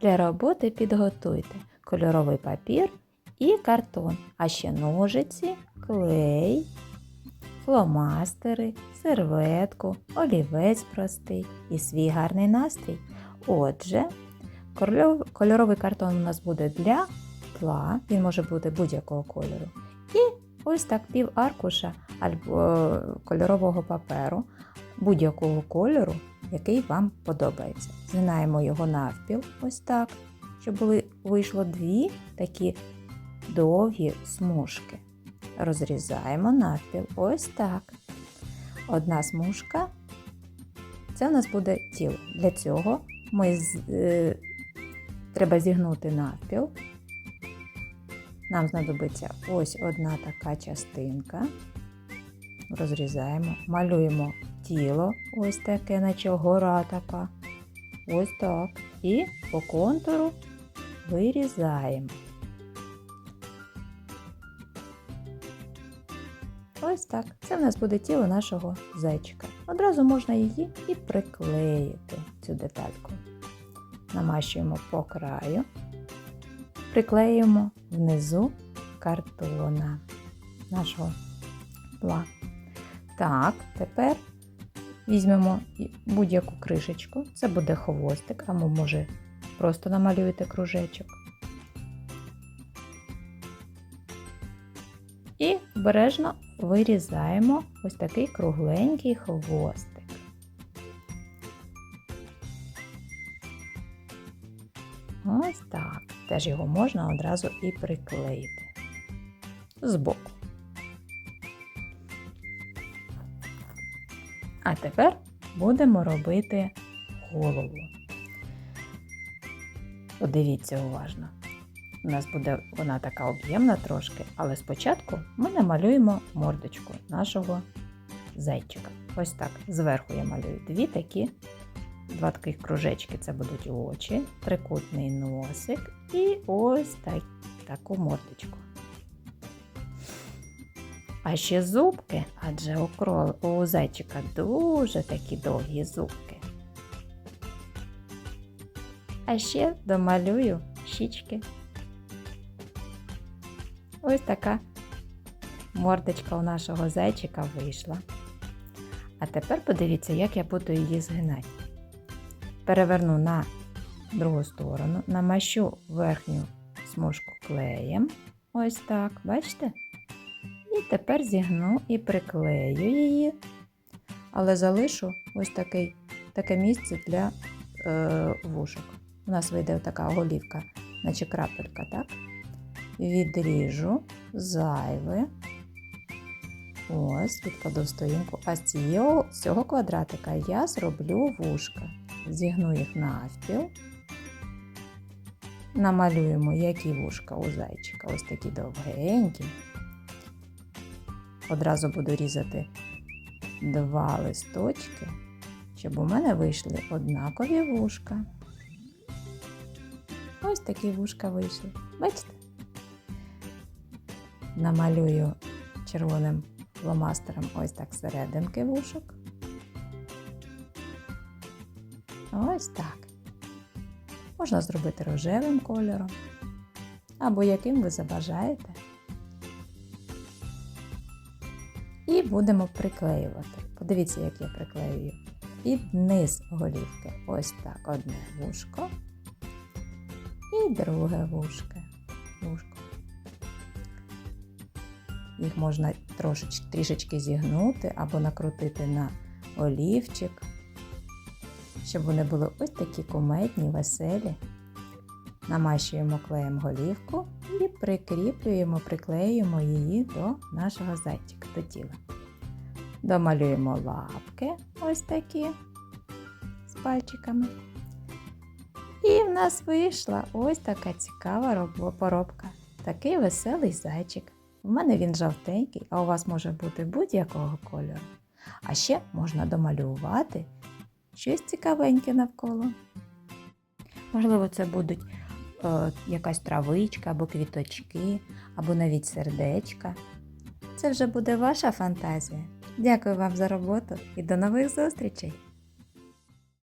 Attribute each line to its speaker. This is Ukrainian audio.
Speaker 1: Для роботи підготуйте кольоровий папір і картон, а ще ножиці, клей, фломастери, серветку, олівець простий і свій гарний настрій. Отже, кольоровий картон у нас буде для тла, він може бути будь-якого кольору. І ось так пів аркуша або е, кольорового паперу будь-якого кольору, який вам подобається. Згинаємо його навпіл, ось так, щоб вийшло дві такі довгі смужки. Розрізаємо навпіл, ось так. Одна смужка. Це у нас буде тіло. Для цього ми з, е, треба зігнути навпіл. Нам знадобиться ось одна така частинка. Розрізаємо, малюємо тіло, ось таке, наче гора така. Ось так. І по контуру вирізаємо. Ось так. Це в нас буде тіло нашого зайчика. Одразу можна її і приклеїти, цю детальку. Намащуємо по краю, приклеюємо внизу картона нашого тла. Так, тепер візьмемо будь-яку кришечку. Це буде хвостик, або може просто намалюєте кружечок. І обережно вирізаємо ось такий кругленький хвостик. Ось так. Теж його можна одразу і приклеїти збоку. А тепер будемо робити голову. Подивіться уважно. У нас буде вона така об'ємна трошки, але спочатку ми намалюємо мордочку нашого зайчика. Ось так. Зверху я малюю дві такі, два таких кружечки це будуть очі, трикутний носик і ось так, таку мордочку. А ще зубки, адже у, крол, у зайчика дуже такі довгі зубки. А ще домалюю щічки. Ось така мордочка у нашого зайчика вийшла. А тепер подивіться, як я буду її згинати. Переверну на другу сторону, намащу верхню смужку клеєм. Ось так, бачите? І тепер зігну і приклею її, але залишу ось такий, таке місце для е, вушок. У нас вийде така голівка, наче крапелька, так? Відріжу зайве. Ось, відкладу сторінку. А з цього, з цього квадратика я зроблю вушка. Зігну їх навпіл. Намалюємо, які вушка у зайчика. Ось такі довгенькі. Одразу буду різати два листочки, щоб у мене вийшли однакові вушка. Ось такі вушка вийшли. Бачите? Намалюю червоним фломастером ось так серединки вушок. Ось так. Можна зробити рожевим кольором або яким ви забажаєте. І будемо приклеювати. Подивіться, як я приклеюю. Під низ голівки. Ось так одне вушко. І друге вушко. вушко. Їх можна трошечки, трішечки зігнути або накрутити на олівчик, щоб вони були ось такі куметні, веселі. Намащуємо клеєм голівку і прикріплюємо, приклеюємо її до нашого зайчика, до тіла. Домалюємо лапки ось такі з пальчиками. І в нас вийшла ось така цікава поробка. Такий веселий зайчик. У мене він жовтенький, а у вас може бути будь-якого кольору. А ще можна домалювати щось цікавеньке навколо. Можливо, це будуть якась травичка або квіточки, або навіть сердечка. Це вже буде ваша фантазія. Дякую вам за роботу і до нових зустрічей!